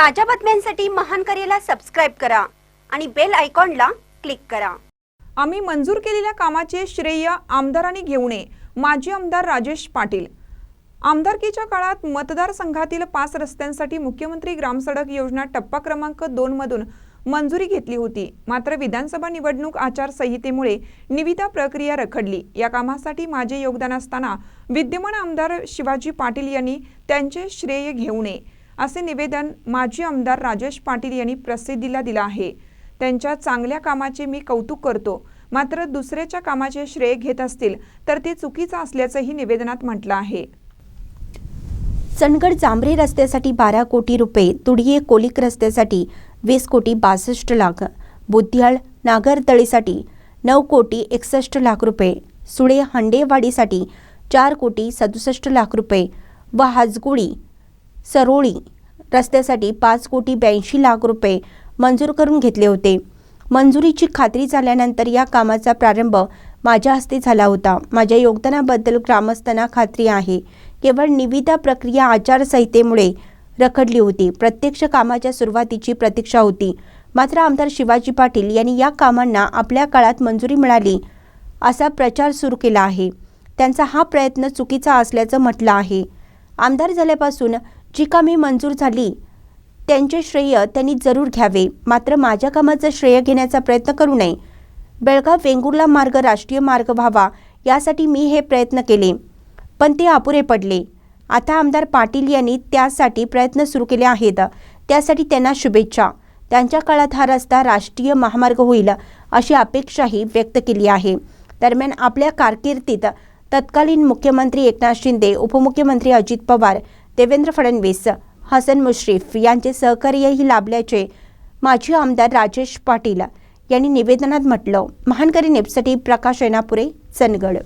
ताज्या बातम्यांसाठी महान करेला सबस्क्राईब करा आणि बेल आयकॉनला क्लिक करा. आम्ही मंजूर केलेल्या कामाचे श्रेय आमदारांनी घेऊ नये. माजी आमदार राजेश पाटील. आमदारकीच्या काळात मतदारसंघातील पाच रस्त्यांसाठी मुख्यमंत्री ग्रामसडक योजना टप्पा क्रमांक दोनमधून मंजुरी घेतली होती. मात्र विधानसभा निवडणूक आचारसंहितेमुळे निविदा प्रक्रिया रखडली. या कामासाठी माझे योगदान असताना विद्यमान आमदार शिवाजी पाटील यांनी त्यांचे श्रेय घेऊ नये. असे निवेदन माजी आमदार राजेश पाटील यांनी प्रसिद्धीला दिलं आहे. त्यांच्या चांगल्या कामाचे मी कौतुक करतो. मात्र दुसऱ्याच्या कामाचे श्रेय घेत असतील तर ते चुकीचं असल्याचंही निवेदनात म्हटलं आहे. चंदगड जांभरे रस्त्यासाठी बारा कोटी रुपये तुडिये कोलिक रस्त्यासाठी वीस कोटी बासष्ट लाख बुद्धियाळ नागरतळीसाठी नऊ कोटी एकसष्ट लाख रुपये सुळे हंडेवाडीसाठी चार कोटी सदुसष्ट लाख रुपये व हाजगुळी सरोळी रस्त्यासाठी पाच कोटी ब्याऐंशी लाख रुपये मंजूर करून घेतले होते. मंजुरीची खात्री झाल्यानंतर या कामाचा प्रारंभ माझ्या हस्ते झाला होता. माझ्या योगदानाबद्दल ग्रामस्थांना खात्री आहे. केवळ निविदा प्रक्रिया आचारसंहितेमुळे रखडली होती. प्रत्यक्ष कामाच्या सुरुवातीची प्रतीक्षा होती. मात्र आमदार शिवाजी पाटील यांनी या कामांना आपल्या काळात मंजुरी मिळाली असा प्रचार सुरू केला आहे. त्यांचा हा प्रयत्न चुकीचा असल्याचं म्हटलं आहे. आमदार झाल्यापासून जी कामे मंजूर झाली त्यांचे श्रेय त्यांनी जरूर घ्यावे. मात्र माझ्या कामाचं श्रेय घेण्याचा प्रयत्न करू नये. बेळगाव वेंगुर्ला मार्ग राष्ट्रीय मार्ग व्हावा यासाठी मी हे प्रयत्न केले. पण ते अपुरे पडले. आता आमदार पाटील यांनी त्यासाठी प्रयत्न सुरू केले आहेत. त्यासाठी त्यांना शुभेच्छा. त्यांच्या काळात हा रस्ता राष्ट्रीय महामार्ग होईल अशी अपेक्षाही व्यक्त केली आहे. दरम्यान आपल्या कारकिर्दीत तत्कालीन मुख्यमंत्री एकनाथ शिंदे उपमुख्यमंत्री अजित पवार देवेंद्र फडणवीस हसन मुश्रीफ यांचे सहकार्यही लाभल्याचे माजी आमदार राजेश पाटील यांनी निवेदनात म्हटलं. महानकरी नेपसाठी प्रकाश ऐनापुरे चंदगड.